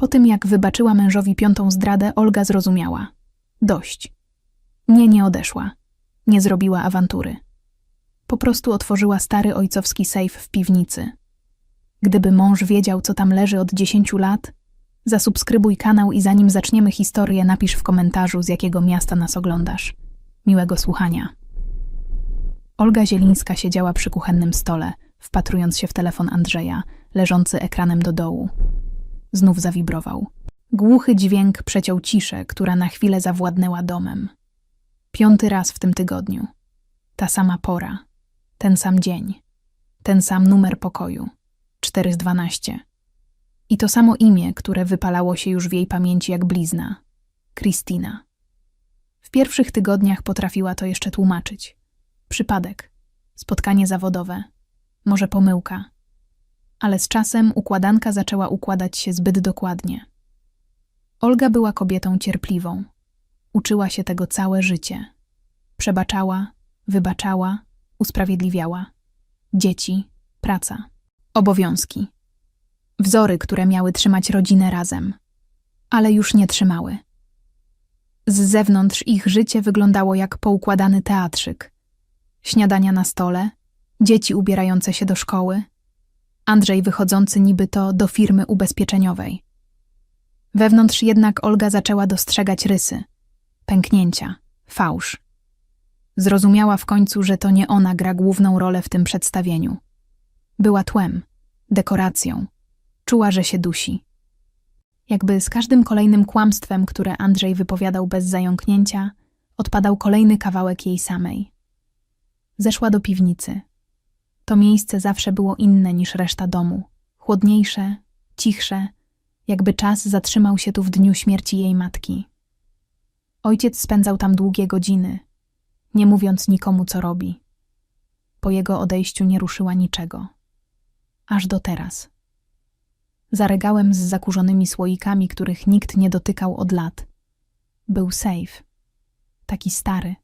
Po tym, jak wybaczyła mężowi piątą zdradę, Olga zrozumiała. Dość. Nie, nie odeszła. Nie zrobiła awantury. Po prostu otworzyła stary ojcowski sejf w piwnicy. Gdyby mąż wiedział, co tam leży od 10 lat, zasubskrybuj kanał i zanim zaczniemy historię, napisz w komentarzu, z jakiego miasta nas oglądasz. Miłego słuchania. Olga Zielińska siedziała przy kuchennym stole, wpatrując się w telefon Andrzeja, leżący ekranem do dołu. Znów zawibrował. Głuchy dźwięk przeciął ciszę, która na chwilę zawładnęła domem. Piąty raz w tym tygodniu. Ta sama pora. Ten sam dzień. Ten sam numer pokoju. 4 z 12. I to samo imię, które wypalało się już w jej pamięci jak blizna. Kristina. W pierwszych tygodniach potrafiła to jeszcze tłumaczyć. Przypadek, spotkanie zawodowe, może pomyłka. Ale z czasem układanka zaczęła układać się zbyt dokładnie. Olga była kobietą cierpliwą. Uczyła się tego całe życie. Przebaczała, wybaczała, usprawiedliwiała. Dzieci, praca, obowiązki. Wzory, które miały trzymać rodzinę razem, ale już nie trzymały. Z zewnątrz ich życie wyglądało jak poukładany teatrzyk. Śniadania na stole, dzieci ubierające się do szkoły, Andrzej wychodzący niby to do firmy ubezpieczeniowej. Wewnątrz jednak Olga zaczęła dostrzegać rysy, pęknięcia, fałsz. Zrozumiała w końcu, że to nie ona gra główną rolę w tym przedstawieniu. Była tłem, dekoracją, czuła, że się dusi. Jakby z każdym kolejnym kłamstwem, które Andrzej wypowiadał bez zająknięcia, odpadał kolejny kawałek jej samej. Zeszła do piwnicy. To miejsce zawsze było inne niż reszta domu. Chłodniejsze, cichsze, jakby czas zatrzymał się tu w dniu śmierci jej matki. Ojciec spędzał tam długie godziny, nie mówiąc nikomu, co robi. Po jego odejściu nie ruszyła niczego. Aż do teraz. Za regałem z zakurzonymi słoikami, których nikt nie dotykał od lat. Był safe. Taki stary.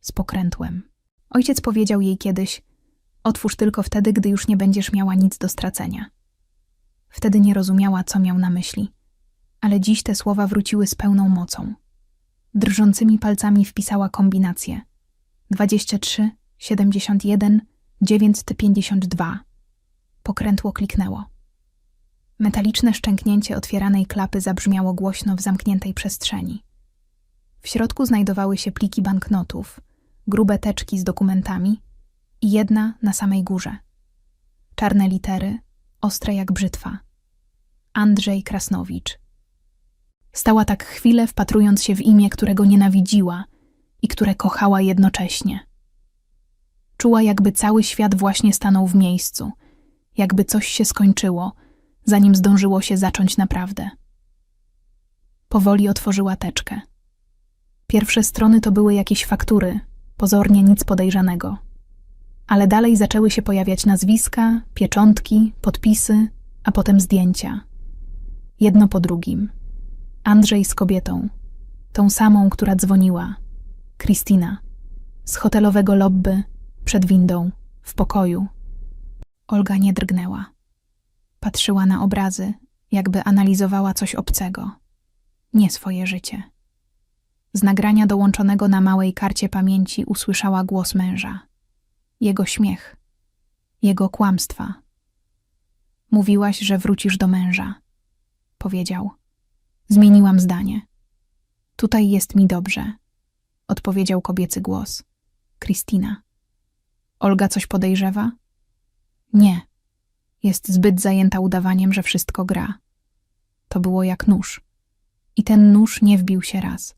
Z pokrętłem. Ojciec powiedział jej kiedyś: Otwórz tylko wtedy, gdy już nie będziesz miała nic do stracenia. Wtedy nie rozumiała, co miał na myśli, ale dziś te słowa wróciły z pełną mocą. Drżącymi palcami wpisała kombinację 23, 71, 952. Pokrętło kliknęło. Metaliczne szczęknięcie otwieranej klapy zabrzmiało głośno w zamkniętej przestrzeni. W środku znajdowały się pliki banknotów, grube teczki z dokumentami i jedna na samej górze. Czarne litery, ostre jak brzytwa. Andrzej Krasnowicz. Stała tak chwilę, wpatrując się w imię, którego nienawidziła i które kochała jednocześnie. Czuła, jakby cały świat właśnie stanął w miejscu, jakby coś się skończyło, zanim zdążyło się zacząć naprawdę. Powoli otworzyła teczkę. Pierwsze strony to były jakieś faktury, pozornie nic podejrzanego. Ale dalej zaczęły się pojawiać nazwiska, pieczątki, podpisy, a potem zdjęcia. Jedno po drugim. Andrzej z kobietą, tą samą, która dzwoniła, Kristina, z hotelowego lobby, przed windą, w pokoju. Olga nie drgnęła. Patrzyła na obrazy, jakby analizowała coś obcego, nie swoje życie. Z nagrania dołączonego na małej karcie pamięci usłyszała głos męża. Jego śmiech, jego kłamstwa. Mówiłaś, że wrócisz do męża, powiedział. Zmieniłam zdanie. Tutaj jest mi dobrze, odpowiedział kobiecy głos. Kristina. Olga coś podejrzewa? Nie. Jest zbyt zajęta udawaniem, że wszystko gra. To było jak nóż. I ten nóż nie wbił się raz.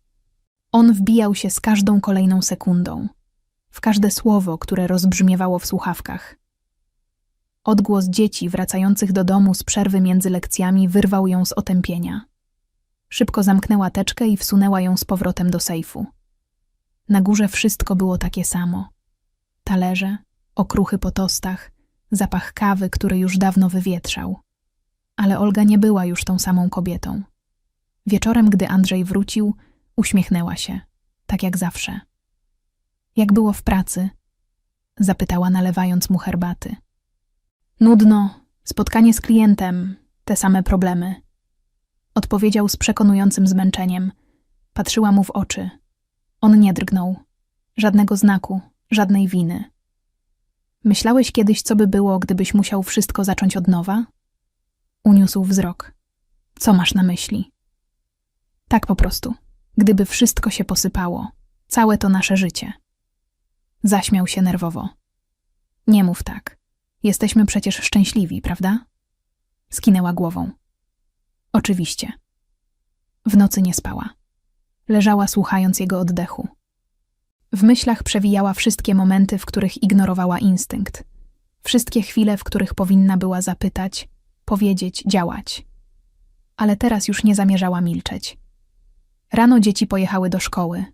On wbijał się z każdą kolejną sekundą, w każde słowo, które rozbrzmiewało w słuchawkach. Odgłos dzieci wracających do domu z przerwy między lekcjami wyrwał ją z otępienia. Szybko zamknęła teczkę i wsunęła ją z powrotem do sejfu. Na górze wszystko było takie samo. Talerze, okruchy po tostach, zapach kawy, który już dawno wywietrzał. Ale Olga nie była już tą samą kobietą. Wieczorem, gdy Andrzej wrócił, uśmiechnęła się, tak jak zawsze. Jak było w pracy? Zapytała, nalewając mu herbaty. Nudno, spotkanie z klientem, te same problemy. Odpowiedział z przekonującym zmęczeniem. Patrzyła mu w oczy. On nie drgnął. Żadnego znaku, żadnej winy. Myślałeś kiedyś, co by było, gdybyś musiał wszystko zacząć od nowa? Uniósł wzrok. Co masz na myśli? Tak po prostu. Gdyby wszystko się posypało, całe to nasze życie. Zaśmiał się nerwowo. Nie mów tak. Jesteśmy przecież szczęśliwi, prawda? Skinęła głową. Oczywiście. W nocy nie spała. Leżała słuchając jego oddechu. W myślach przewijała wszystkie momenty, w których ignorowała instynkt. Wszystkie chwile, w których powinna była zapytać, powiedzieć, działać. Ale teraz już nie zamierzała milczeć. Rano dzieci pojechały do szkoły.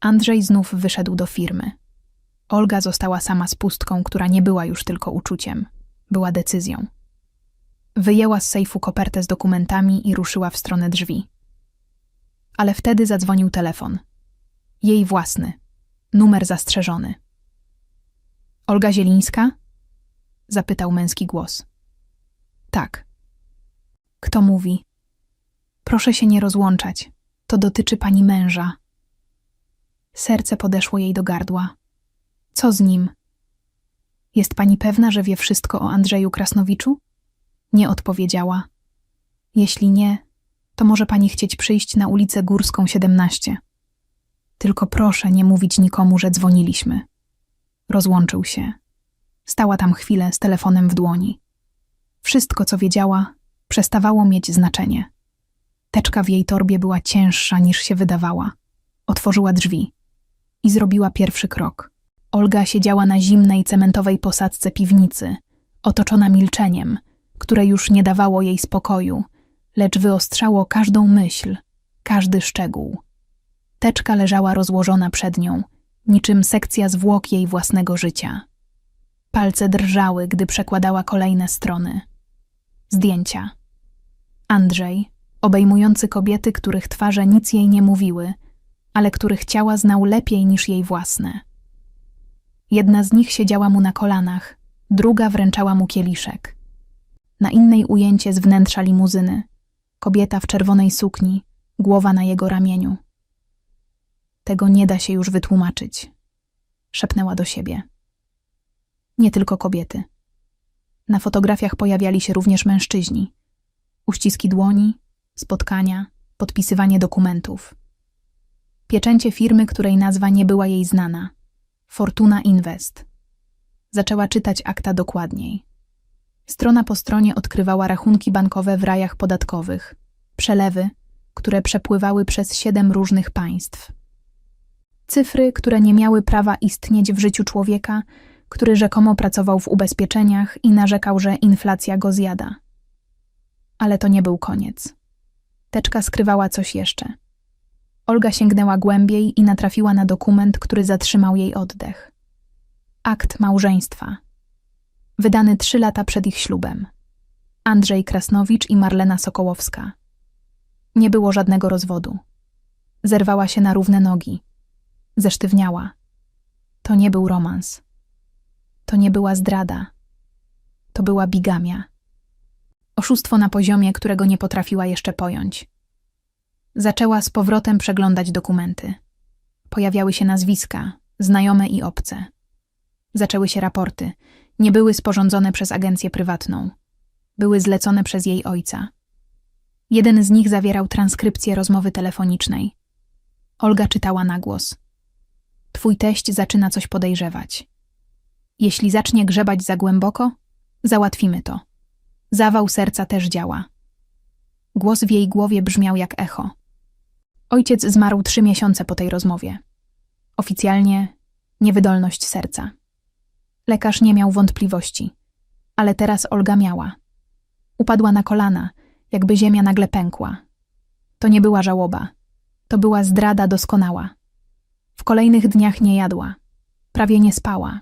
Andrzej znów wyszedł do firmy. Olga została sama z pustką, która nie była już tylko uczuciem, była decyzją. Wyjęła z sejfu kopertę z dokumentami i ruszyła w stronę drzwi. Ale wtedy zadzwonił telefon. Jej własny, numer zastrzeżony. Olga Zielińska? zapytał męski głos. Tak. Kto mówi? Proszę się nie rozłączać. To dotyczy pani męża. Serce podeszło jej do gardła. Co z nim? Jest pani pewna, że wie wszystko o Andrzeju Krasnowiczu? Nie odpowiedziała. Jeśli nie, to może pani chcieć przyjść na ulicę Górską 17. Tylko proszę nie mówić nikomu, że dzwoniliśmy. Rozłączył się. Stała tam chwilę z telefonem w dłoni. Wszystko, co wiedziała, przestawało mieć znaczenie. Teczka w jej torbie była cięższa niż się wydawała. Otworzyła drzwi i zrobiła pierwszy krok. Olga siedziała na zimnej cementowej posadzce piwnicy, otoczona milczeniem, które już nie dawało jej spokoju, lecz wyostrzało każdą myśl, każdy szczegół. Teczka leżała rozłożona przed nią, niczym sekcja zwłok jej własnego życia. Palce drżały, gdy przekładała kolejne strony. Zdjęcia. Andrzej, obejmujący kobiety, których twarze nic jej nie mówiły, ale których ciała znał lepiej niż jej własne. Jedna z nich siedziała mu na kolanach, druga wręczała mu kieliszek. Na innej ujęcie z wnętrza limuzyny. Kobieta w czerwonej sukni, głowa na jego ramieniu. Tego nie da się już wytłumaczyć, szepnęła do siebie. Nie tylko kobiety. Na fotografiach pojawiali się również mężczyźni. Uściski dłoni, spotkania, podpisywanie dokumentów. Pieczęcie firmy, której nazwa nie była jej znana. Fortuna Invest. Zaczęła czytać akta dokładniej. Strona po stronie odkrywała rachunki bankowe w rajach podatkowych, przelewy, które przepływały przez siedem różnych państw. Cyfry, które nie miały prawa istnieć w życiu człowieka, który rzekomo pracował w ubezpieczeniach i narzekał, że inflacja go zjada. Ale to nie był koniec. Teczka skrywała coś jeszcze. Olga sięgnęła głębiej i natrafiła na dokument, który zatrzymał jej oddech. Akt małżeństwa. Wydany trzy lata przed ich ślubem. Andrzej Krasnowicz i Marlena Sokołowska. Nie było żadnego rozwodu. Zerwała się na równe nogi. Zesztywniała. To nie był romans. To nie była zdrada. To była bigamia. Oszustwo na poziomie, którego nie potrafiła jeszcze pojąć. Zaczęła z powrotem przeglądać dokumenty. Pojawiały się nazwiska, znajome i obce. Zaczęły się raporty. Nie były sporządzone przez agencję prywatną. Były zlecone przez jej ojca. Jeden z nich zawierał transkrypcję rozmowy telefonicznej. Olga czytała na głos. Twój teść zaczyna coś podejrzewać. Jeśli zacznie grzebać za głęboko, załatwimy to. Zawał serca też działa. Głos w jej głowie brzmiał jak echo. Ojciec zmarł trzy miesiące po tej rozmowie. Oficjalnie niewydolność serca. Lekarz nie miał wątpliwości, ale teraz Olga miała. Upadła na kolana, jakby ziemia nagle pękła. To nie była żałoba, to była zdrada doskonała. W kolejnych dniach nie jadła, prawie nie spała,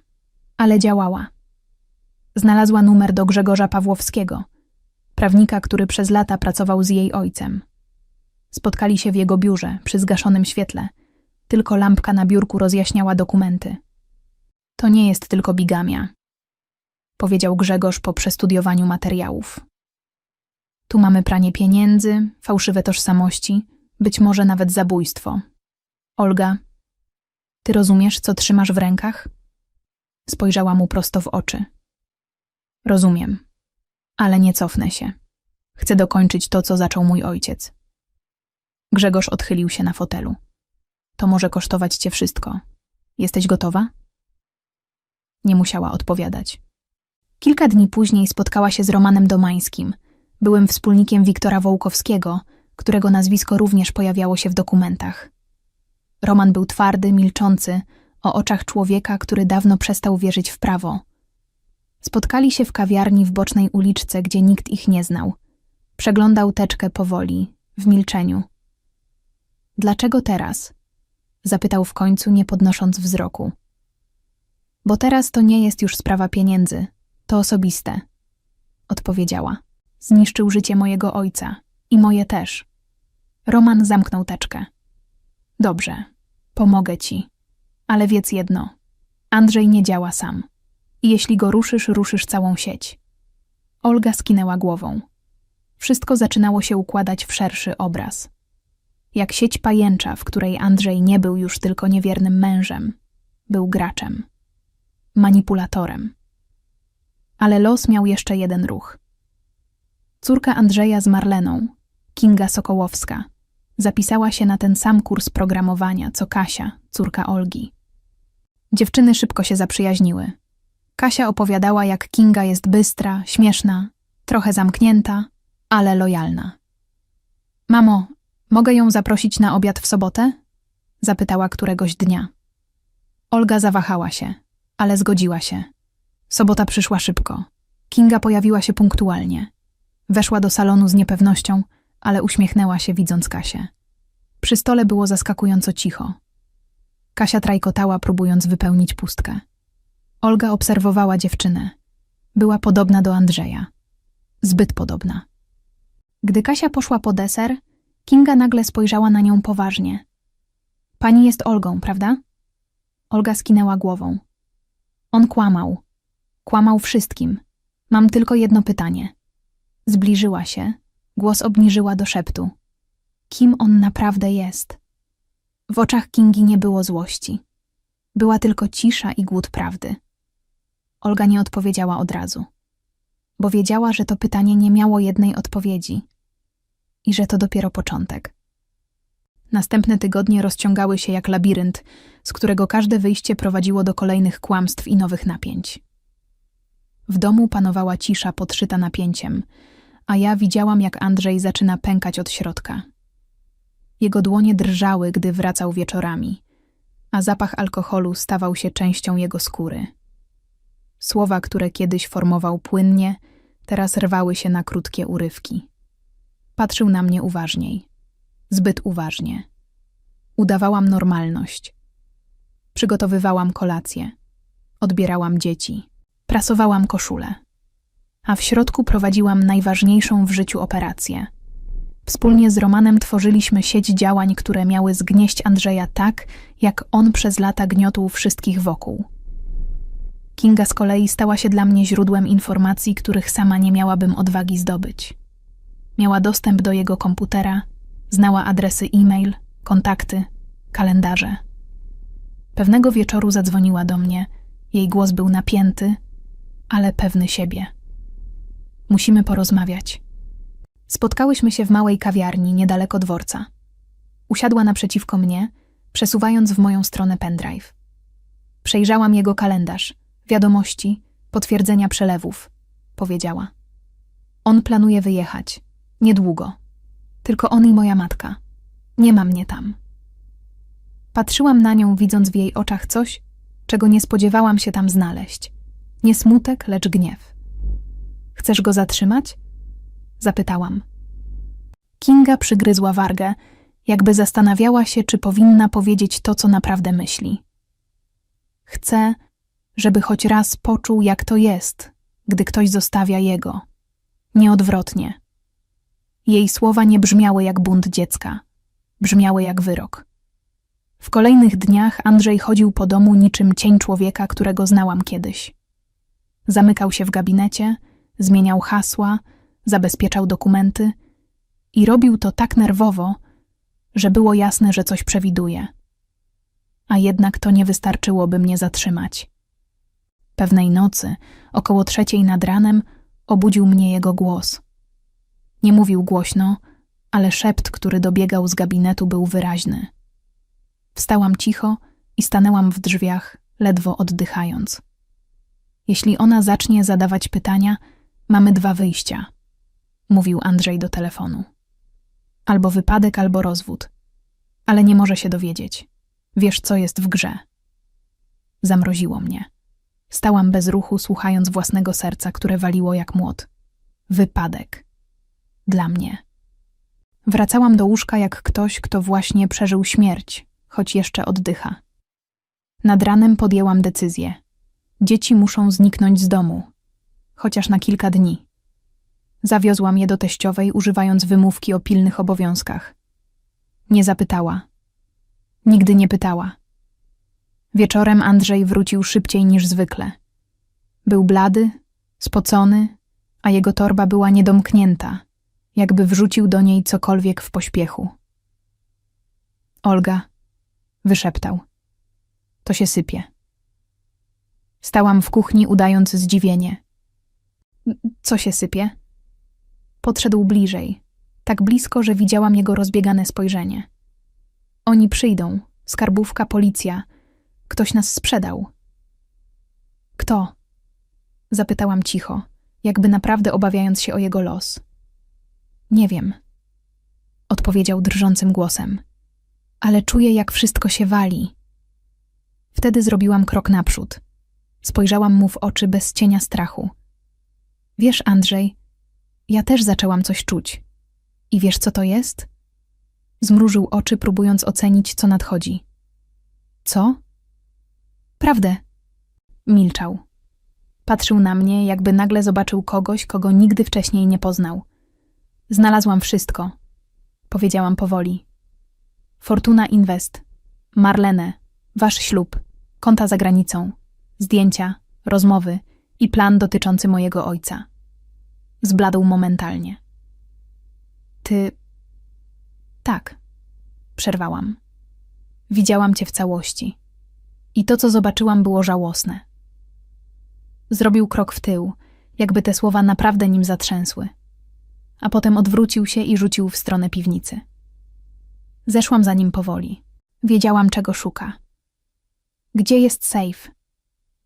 ale działała. Znalazła numer do Grzegorza Pawłowskiego, prawnika, który przez lata pracował z jej ojcem. Spotkali się w jego biurze, przy zgaszonym świetle. Tylko lampka na biurku rozjaśniała dokumenty. To nie jest tylko bigamia, powiedział Grzegorz po przestudiowaniu materiałów. Tu mamy pranie pieniędzy, fałszywe tożsamości, być może nawet zabójstwo. Olga, ty rozumiesz, co trzymasz w rękach? Spojrzała mu prosto w oczy. Rozumiem, ale nie cofnę się. Chcę dokończyć to, co zaczął mój ojciec. Grzegorz odchylił się na fotelu. To może kosztować cię wszystko. Jesteś gotowa? Nie musiała odpowiadać. Kilka dni później spotkała się z Romanem Domańskim, byłym wspólnikiem Wiktora Wołkowskiego, którego nazwisko również pojawiało się w dokumentach. Roman był twardy, milczący, o oczach człowieka, który dawno przestał wierzyć w prawo. Spotkali się w kawiarni w bocznej uliczce, gdzie nikt ich nie znał. Przeglądał teczkę powoli, w milczeniu. Dlaczego teraz? Zapytał w końcu, nie podnosząc wzroku. Bo teraz to nie jest już sprawa pieniędzy, to osobiste. Odpowiedziała. Zniszczył życie mojego ojca i moje też. Roman zamknął teczkę. Dobrze, pomogę ci. Ale wiedz jedno: Andrzej nie działa sam. I jeśli go ruszysz, ruszysz całą sieć. Olga skinęła głową. Wszystko zaczynało się układać w szerszy obraz. Jak sieć pajęcza, w której Andrzej nie był już tylko niewiernym mężem, był graczem, manipulatorem. Ale los miał jeszcze jeden ruch. Córka Andrzeja z Marleną, Kinga Sokołowska, zapisała się na ten sam kurs programowania co Kasia, córka Olgi. Dziewczyny szybko się zaprzyjaźniły. Kasia opowiadała, jak Kinga jest bystra, śmieszna, trochę zamknięta, ale lojalna. Mamo, mogę ją zaprosić na obiad w sobotę? zapytała któregoś dnia. Olga zawahała się, ale zgodziła się. Sobota przyszła szybko. Kinga pojawiła się punktualnie. Weszła do salonu z niepewnością, ale uśmiechnęła się, widząc Kasię. Przy stole było zaskakująco cicho. Kasia trajkotała, próbując wypełnić pustkę. Olga obserwowała dziewczynę. Była podobna do Andrzeja. Zbyt podobna. Gdy Kasia poszła po deser, Kinga nagle spojrzała na nią poważnie. Pani jest Olgą, prawda? Olga skinęła głową. On kłamał. Kłamał wszystkim. Mam tylko jedno pytanie. Zbliżyła się, głos obniżyła do szeptu. Kim on naprawdę jest? W oczach Kingi nie było złości. Była tylko cisza i głód prawdy. Olga nie odpowiedziała od razu, bo wiedziała, że to pytanie nie miało jednej odpowiedzi i że to dopiero początek. Następne tygodnie rozciągały się jak labirynt, z którego każde wyjście prowadziło do kolejnych kłamstw i nowych napięć. W domu panowała cisza podszyta napięciem, a ja widziałam, jak Andrzej zaczyna pękać od środka. Jego dłonie drżały, gdy wracał wieczorami, a zapach alkoholu stawał się częścią jego skóry. Słowa, które kiedyś formował płynnie, teraz rwały się na krótkie urywki. Patrzył na mnie uważniej, zbyt uważnie. Udawałam normalność. Przygotowywałam kolację, odbierałam dzieci, prasowałam koszulę, a w środku prowadziłam najważniejszą w życiu operację. Wspólnie z Romanem tworzyliśmy sieć działań, które miały zgnieść Andrzeja tak, jak on przez lata gniotł wszystkich wokół. Kinga z kolei stała się dla mnie źródłem informacji, których sama nie miałabym odwagi zdobyć. Miała dostęp do jego komputera, znała adresy e-mail, kontakty, kalendarze. Pewnego wieczoru zadzwoniła do mnie. Jej głos był napięty, ale pewny siebie. Musimy porozmawiać. Spotkałyśmy się w małej kawiarni niedaleko dworca. Usiadła naprzeciwko mnie, przesuwając w moją stronę pendrive. Przejrzałam jego kalendarz, wiadomości, potwierdzenia przelewów, powiedziała. On planuje wyjechać. Niedługo. Tylko on i moja matka. Nie ma mnie tam. Patrzyłam na nią, widząc w jej oczach coś, czego nie spodziewałam się tam znaleźć. Nie smutek, lecz gniew. Chcesz go zatrzymać? Zapytałam. Kinga przygryzła wargę, jakby zastanawiała się, czy powinna powiedzieć to, co naprawdę myśli. Chcę, żeby choć raz poczuł, jak to jest, gdy ktoś zostawia jego. Nieodwrotnie. Jej słowa nie brzmiały jak bunt dziecka, brzmiały jak wyrok. W kolejnych dniach Andrzej chodził po domu niczym cień człowieka, którego znałam kiedyś. Zamykał się w gabinecie, zmieniał hasła, zabezpieczał dokumenty i robił to tak nerwowo, że było jasne, że coś przewiduje. A jednak to nie wystarczyło, by mnie zatrzymać. Pewnej nocy, około trzeciej nad ranem, obudził mnie jego głos. Nie mówił głośno, ale szept, który dobiegał z gabinetu, był wyraźny. Wstałam cicho i stanęłam w drzwiach, ledwo oddychając. Jeśli ona zacznie zadawać pytania, mamy dwa wyjścia, mówił Andrzej do telefonu. Albo wypadek, albo rozwód. Ale nie może się dowiedzieć. Wiesz, co jest w grze. Zamroziło mnie. Stałam bez ruchu, słuchając własnego serca, które waliło jak młot. Wypadek. Dla mnie. Wracałam do łóżka jak ktoś, kto właśnie przeżył śmierć, choć jeszcze oddycha. Nad ranem podjęłam decyzję. Dzieci muszą zniknąć z domu, chociaż na kilka dni. Zawiozłam je do teściowej, używając wymówki o pilnych obowiązkach. Nie zapytała. Nigdy nie pytała. Wieczorem Andrzej wrócił szybciej niż zwykle. Był blady, spocony, a jego torba była niedomknięta, jakby wrzucił do niej cokolwiek w pośpiechu. Olga, wyszeptał. To się sypie. Stałam w kuchni, udając zdziwienie. Co się sypie? Podszedł bliżej, tak blisko, że widziałam jego rozbiegane spojrzenie. Oni przyjdą, skarbówka, policja. Ktoś nas sprzedał. Kto? Zapytałam cicho, jakby naprawdę obawiając się o jego los. Nie wiem, odpowiedział drżącym głosem, ale czuję, jak wszystko się wali. Wtedy zrobiłam krok naprzód. Spojrzałam mu w oczy bez cienia strachu. Wiesz, Andrzej, ja też zaczęłam coś czuć. I wiesz, co to jest? Zmrużył oczy, próbując ocenić, co nadchodzi. Co? Prawdę. Milczał. Patrzył na mnie, jakby nagle zobaczył kogoś, kogo nigdy wcześniej nie poznał. Znalazłam wszystko. Powiedziałam powoli. Fortuna Invest. Marlene. Wasz ślub. Konta za granicą. Zdjęcia. Rozmowy. I plan dotyczący mojego ojca. Zbladł momentalnie. Ty. Tak. Przerwałam. Widziałam cię w całości. I to, co zobaczyłam, było żałosne. Zrobił krok w tył, jakby te słowa naprawdę nim zatrzęsły. A potem odwrócił się i rzucił w stronę piwnicy. Zeszłam za nim powoli. Wiedziałam, czego szuka. Gdzie jest safe?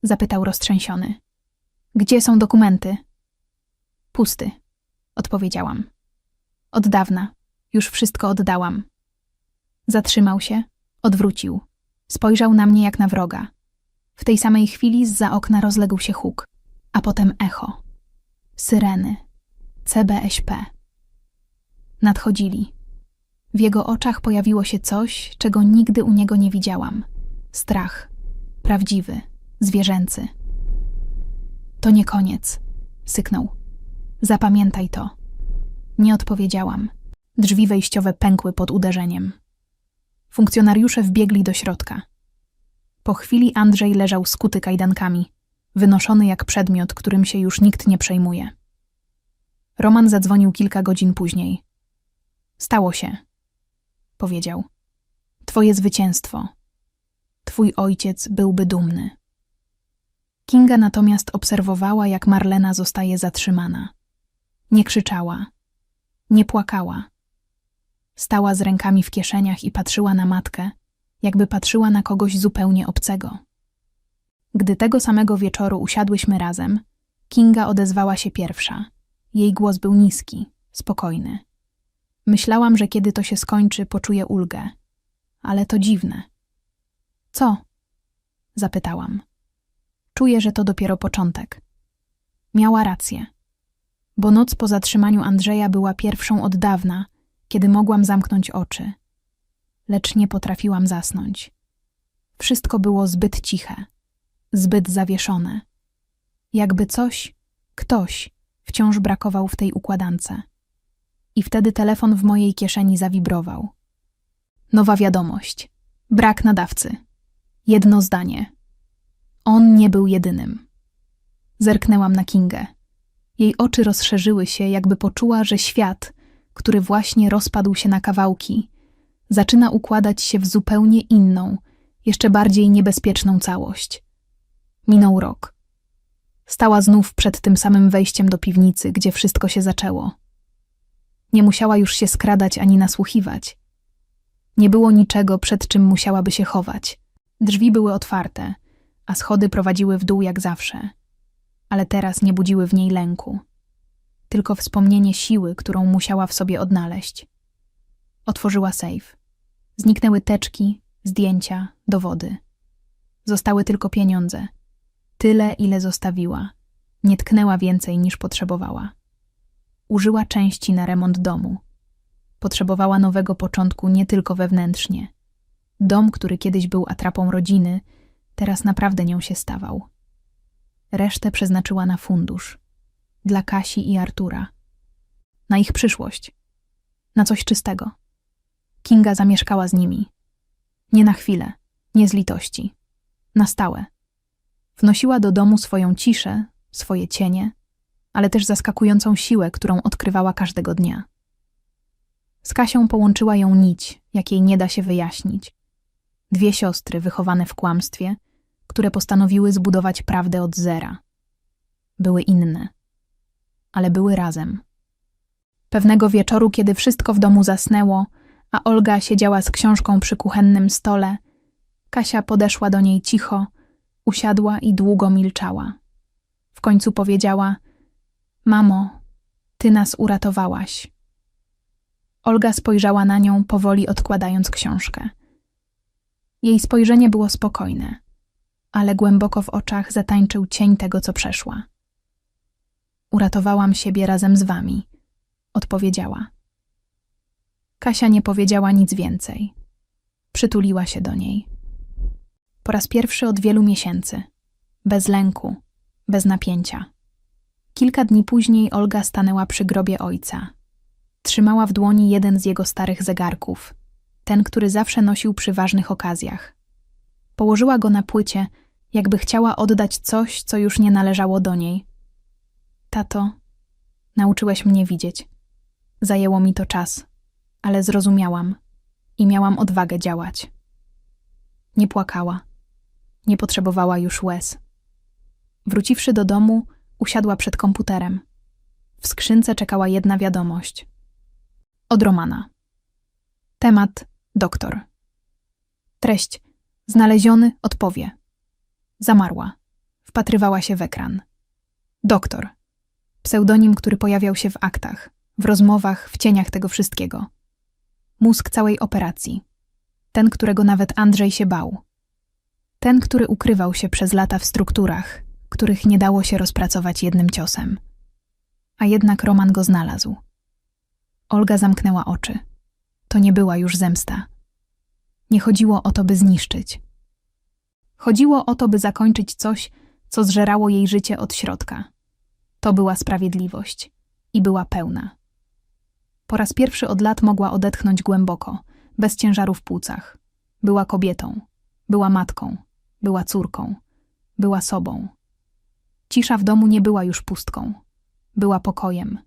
Zapytał roztrzęsiony. Gdzie są dokumenty? Pusty, odpowiedziałam. Od dawna. Już wszystko oddałam. Zatrzymał się, odwrócił. Spojrzał na mnie jak na wroga. W tej samej chwili zza okna rozległ się huk, a potem echo. Syreny. CBSP. Nadchodzili. W jego oczach pojawiło się coś, czego nigdy u niego nie widziałam. Strach. Prawdziwy, zwierzęcy. To nie koniec, syknął. Zapamiętaj to. Nie odpowiedziałam. Drzwi wejściowe pękły pod uderzeniem. Funkcjonariusze wbiegli do środka. Po chwili Andrzej leżał skuty kajdankami, wynoszony jak przedmiot, którym się już nikt nie przejmuje. Roman zadzwonił kilka godzin później. Stało się, powiedział. Twoje zwycięstwo. Twój ojciec byłby dumny. Kinga natomiast obserwowała, jak Marlena zostaje zatrzymana. Nie krzyczała, nie płakała. Stała z rękami w kieszeniach i patrzyła na matkę, jakby patrzyła na kogoś zupełnie obcego. Gdy tego samego wieczoru usiadłyśmy razem, Kinga odezwała się pierwsza. Jej głos był niski, spokojny. Myślałam, że kiedy to się skończy, poczuję ulgę. Ale to dziwne. Co? Zapytałam. Czuję, że to dopiero początek. Miała rację. Bo noc po zatrzymaniu Andrzeja była pierwszą od dawna, kiedy mogłam zamknąć oczy. Lecz nie potrafiłam zasnąć. Wszystko było zbyt ciche, zbyt zawieszone. Jakby coś, ktoś wciąż brakował w tej układance. I wtedy telefon w mojej kieszeni zawibrował. Nowa wiadomość. Brak nadawcy. Jedno zdanie. On nie był jedynym. Zerknęłam na Kingę. Jej oczy rozszerzyły się, jakby poczuła, że świat, który właśnie rozpadł się na kawałki, zaczyna układać się w zupełnie inną, jeszcze bardziej niebezpieczną całość. Minął rok. Stała znów przed tym samym wejściem do piwnicy, gdzie wszystko się zaczęło. Nie musiała już się skradać ani nasłuchiwać. Nie było niczego, przed czym musiałaby się chować. Drzwi były otwarte, a schody prowadziły w dół jak zawsze. Ale teraz nie budziły w niej lęku. Tylko wspomnienie siły, którą musiała w sobie odnaleźć. Otworzyła sejf. Zniknęły teczki, zdjęcia, dowody. Zostały tylko pieniądze. Tyle, ile zostawiła. Nie tknęła więcej niż potrzebowała. Użyła części na remont domu. Potrzebowała nowego początku nie tylko wewnętrznie. Dom, który kiedyś był atrapą rodziny, teraz naprawdę nią się stawał. Resztę przeznaczyła na fundusz. Dla Kasi i Artura. Na ich przyszłość. Na coś czystego. Kinga zamieszkała z nimi. Nie na chwilę, nie z litości. Na stałe. Wnosiła do domu swoją ciszę, swoje cienie, ale też zaskakującą siłę, którą odkrywała każdego dnia. Z Kasią połączyła ją nić, jakiej nie da się wyjaśnić. Dwie siostry wychowane w kłamstwie, które postanowiły zbudować prawdę od zera. Były inne, ale były razem. Pewnego wieczoru, kiedy wszystko w domu zasnęło, a Olga siedziała z książką przy kuchennym stole, Kasia podeszła do niej cicho, usiadła i długo milczała. W końcu powiedziała: Mamo, ty nas uratowałaś. Olga spojrzała na nią, powoli odkładając książkę. Jej spojrzenie było spokojne, ale głęboko w oczach zatańczył cień tego, co przeszła. Uratowałam siebie razem z wami, odpowiedziała. Kasia nie powiedziała nic więcej. Przytuliła się do niej. Po raz pierwszy od wielu miesięcy. Bez lęku, bez napięcia. Kilka dni później Olga stanęła przy grobie ojca. Trzymała w dłoni jeden z jego starych zegarków, ten, który zawsze nosił przy ważnych okazjach. Położyła go na płycie, jakby chciała oddać coś, co już nie należało do niej. Tato, nauczyłeś mnie widzieć. Zajęło mi to czas, ale zrozumiałam i miałam odwagę działać. Nie płakała, nie potrzebowała już łez. Wróciwszy do domu, usiadła przed komputerem. W skrzynce czekała jedna wiadomość. Od Romana. Temat doktor. Treść znaleziony odpowie. Zamarła. Wpatrywała się w ekran. Doktor. Pseudonim, który pojawiał się w aktach, w rozmowach, w cieniach tego wszystkiego. Mózg całej operacji. Ten, którego nawet Andrzej się bał. Ten, który ukrywał się przez lata w strukturach, których nie dało się rozpracować jednym ciosem. A jednak Roman go znalazł. Olga zamknęła oczy. To nie była już zemsta. Nie chodziło o to, by zniszczyć. Chodziło o to, by zakończyć coś, co zżerało jej życie od środka. To była sprawiedliwość i była pełna. Po raz pierwszy od lat mogła odetchnąć głęboko, bez ciężaru w płucach. Była kobietą, była matką, była córką, była sobą. Cisza w domu nie była już pustką, była pokojem,